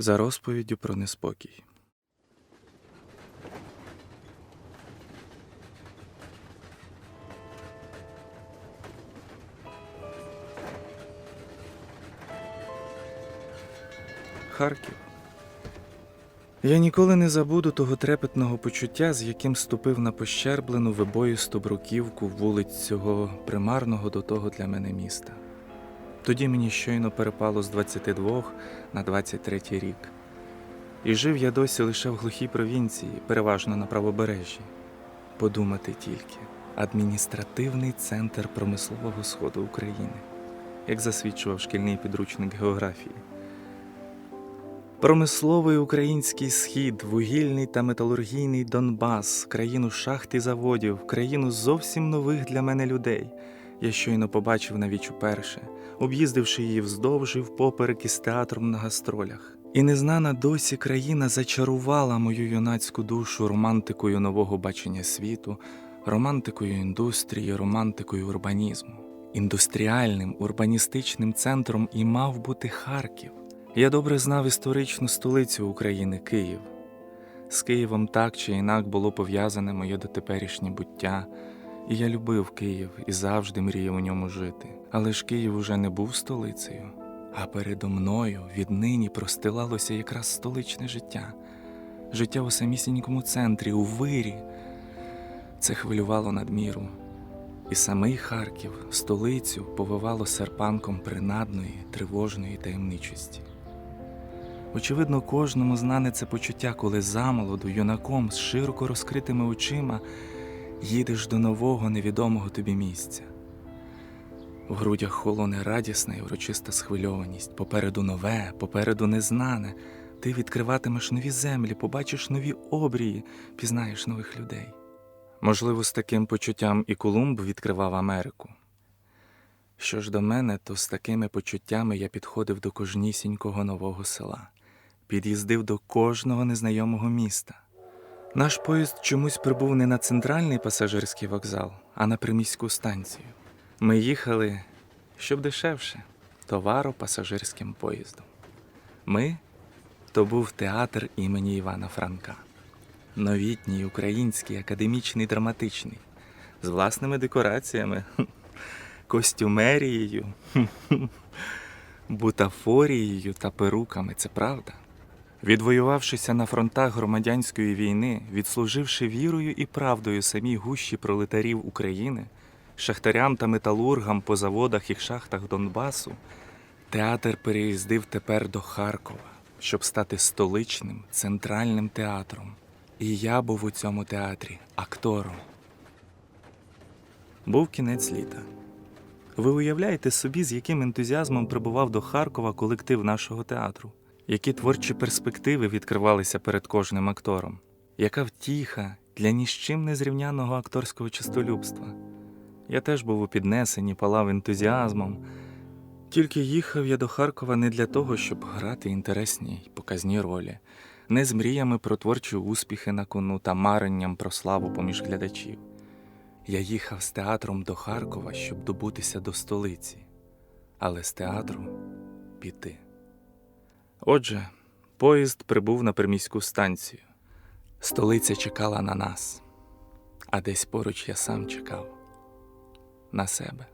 за розповіддю про неспокій. Харків. Я ніколи не забуду того трепетного почуття, з яким ступив на пощерблену вибоїсту бруківку вулиць цього примарного до того для мене міста. Тоді мені щойно перепало з 22 на 23 рік. І жив я досі лише в глухій провінції, переважно на правобережжі. Подумати тільки адміністративний центр промислового сходу України, як засвідчував шкільний підручник географії. Промисловий український схід, вугільний та металургійний Донбас, країну шахт і заводів, країну зовсім нових для мене людей. Я щойно побачив навіть уперше, об'їздивши її вздовж і впоперек із театром на гастролях. І незнана досі країна зачарувала мою юнацьку душу романтикою нового бачення світу, романтикою індустрії, романтикою урбанізму. Індустріальним урбаністичним центром і мав бути Харків. Я добре знав історичну столицю України Київ. З Києвом так чи інак було пов'язане моє дотеперішнє буття, і я любив Київ і завжди мріяв у ньому жити. Але ж Київ уже не був столицею, а передо мною віднині простилалося якраз столичне життя, життя у самісінькому центрі, у вирі. Це хвилювало надміру. І самий Харків, столицю, повивало серпанком принадної, тривожної таємничості. Очевидно, кожному знане це почуття, коли замолоду, юнаком з широко розкритими очима їдеш до нового невідомого тобі місця. В грудях холоне радісна і урочиста схвильованість, попереду нове, попереду незнане. Ти відкриватимеш нові землі, побачиш нові обрії, пізнаєш нових людей. Можливо, з таким почуттям і Колумб відкривав Америку. Що ж до мене, то з такими почуттями я підходив до кожнісінького нового села, під'їздив до кожного незнайомого міста. Наш поїзд чомусь прибув не на центральний пасажирський вокзал, а на приміську станцію. Ми їхали, щоб дешевше, товаро-пасажирським поїздом. Ми то був театр імені Івана Франка. Новітній український академічний драматичний, з власними декораціями, костюмерією, бутафорією та перуками, це правда. Відвоювавшися на фронтах громадянської війни, відслуживши вірою і правдою самій гущі пролетарів України, шахтарям та металургам по заводах і шахтах Донбасу, театр переїздив тепер до Харкова, щоб стати столичним центральним театром. І я був у цьому театрі актором. Був кінець літа. Ви уявляєте собі, з яким ентузіазмом прибував до Харкова колектив нашого театру, які творчі перспективи відкривалися перед кожним актором, яка втіха для ні з не зрівняного акторського чистолюбства. Я теж був у піднесенні, палав ентузіазмом. Тільки їхав я до Харкова не для того, щоб грати інтересні й показні ролі, не з мріями про творчі успіхи на кону та маренням про славу поміж глядачів. Я їхав з театром до Харкова, щоб добутися до столиці, але з театру піти. Отже, поїзд прибув на приміську станцію. Столиця чекала на нас, а десь поруч я сам чекав на себе.